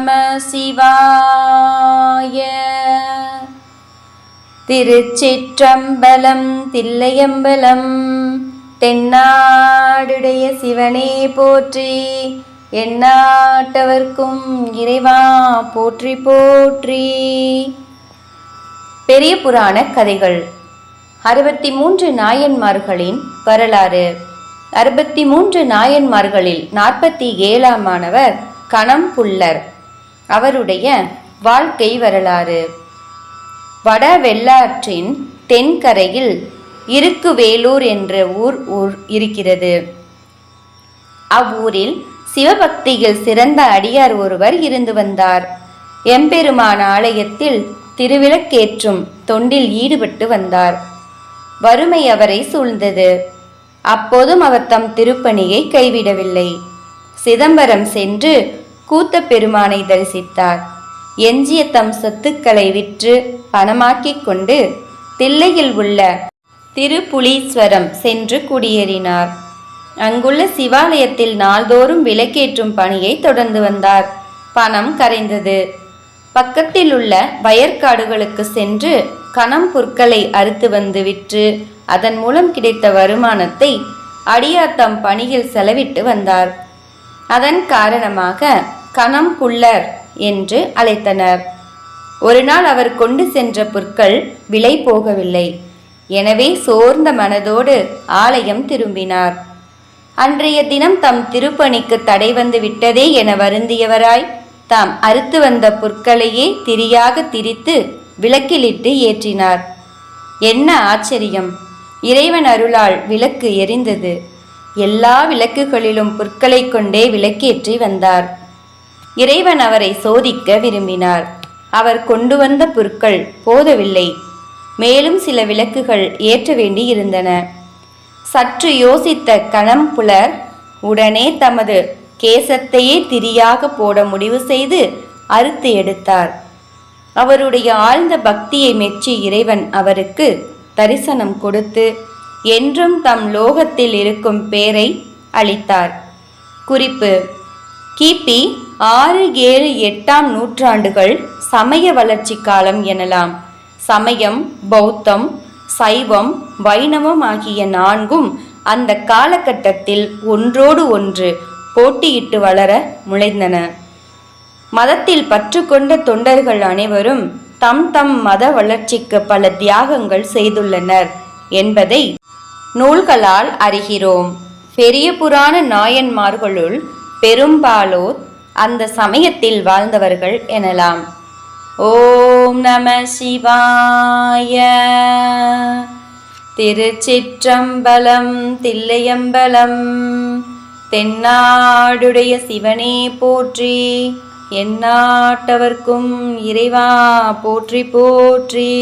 நம சிவாய திருச்சிற்றம்பலம் தில்லையம்பலம் தென்னாடுடைய சிவனே போற்றி எந்நாட்டவர்க்கும் இறைவா போற்றி போற்றி. பெரிய புராண கதைகள். அறுபத்தி மூன்று நாயன்மார்களின் வரலாறு. அறுபத்தி மூன்று நாயன்மார்களில் நாற்பத்தி ஏழாம் ஏழாமானவர் கணம் புல்லர் அவருடைய வாழ்க்கை வரலாறு. வட வெள்ளாற்றின் தென்கரையில் இருக்குவேலூர் என்ற ஊர் ஊர் இருக்கிறது. அவ்வூரில் சிவபக்தியில் சிறந்த அடியார் ஒருவர் இருந்து வந்தார். எம்பெருமான் ஆலயத்தில் திருவிளக்கேற்றும் தொண்டில் ஈடுபட்டு வந்தார். வறுமை அவரை சூழ்ந்தது. அப்போதும் அவர் தம் திருப்பணியை கைவிடவில்லை. சிதம்பரம் சென்று கூத்த பெருமானை தரிசித்தார். எஞ்சிய தம் சொத்துக்களை விற்று பணமாக்கிக் கொண்டு தில்லையில் உள்ள திருப்புலீஸ்வரம் சென்று குடியேறினார். அங்குள்ள சிவாலயத்தில் நாள்தோறும் விளக்கேற்றும் பணியை தொடர்ந்து வந்தார். பணம் கரைந்தது. பக்கத்தில் உள்ள வயற்காடுகளுக்கு சென்று கணம் புற்களை அறுத்து வந்து விற்று அதன் மூலம் கிடைத்த வருமானத்தை அடியார் தம் பணியில் செலவிட்டு வந்தார். அதன் காரணமாக கணம் புல்லர் என்று அழைத்தனர். ஒரு நாள் அவர் கொண்டு சென்ற புற்கள் விலை போகவில்லை. எனவே சோர்ந்த மனதோடு ஆலயம் திரும்பினார். அன்றைய தினம் தம் திருப்பணிக்கு தடை வந்து விட்டதே என வருந்தியவராய் தாம் அறுத்து வந்த புற்களையே திரியாக திரித்து விளக்கிலிட்டு ஏற்றினார். என்ன ஆச்சரியம்! இறைவன் அருளால் விளக்கு எரிந்தது. எல்லா விளக்குகளிலும் புற்களைக் கொண்டே விளக்கேற்றி வந்தார். இறைவன் அவரை சோதிக்க விரும்பினார். அவர் கொண்டு வந்த புற்கள் போதவில்லை. மேலும் சில விளக்குகள் ஏற்ற வேண்டி இருந்தன சற்று யோசித்த கணம் புலர் உடனே தமது கேசத்தையே திரியாக போட முடிவு செய்து அறுத்து எடுத்தார். அவருடைய ஆழ்ந்த பக்தியை மெச்சி இறைவன் அவருக்கு தரிசனம் கொடுத்து என்றும் தம் லோகத்தில் இருக்கும் பேரை அளித்தார். குறிப்பு கிபி ஆறு ஏழு எட்டாம் நூற்றாண்டுகள் சமய வளர்ச்சி காலம் எனலாம். சமயம் பௌத்தம் சைவம் வைணவம் ஆகிய நான்கும் அந்த காலகட்டத்தில் ஒன்றோடு ஒன்று போட்டியிட்டு வளர முளைந்தன. மதத்தில் பற்று கொண்ட தொண்டர்கள் அனைவரும் தம் தம் மத வளர்ச்சிக்கு பல தியாகங்கள் செய்துள்ளனர் என்பதை நூல்களால் அறிகிறோம். பெரிய புராண நாயன்மார்களுள் பெரும்பாலோர் அந்த சமயத்தில் வாழ்ந்தவர்கள் எனலாம். ஓம் நம சிவாய. திருச்சிற்றம்பலம் தில்லையம்பலம் தென்னாடுடைய சிவனே போற்றி எந்நாட்டவர்க்கும் இறைவா போற்றி போற்றி.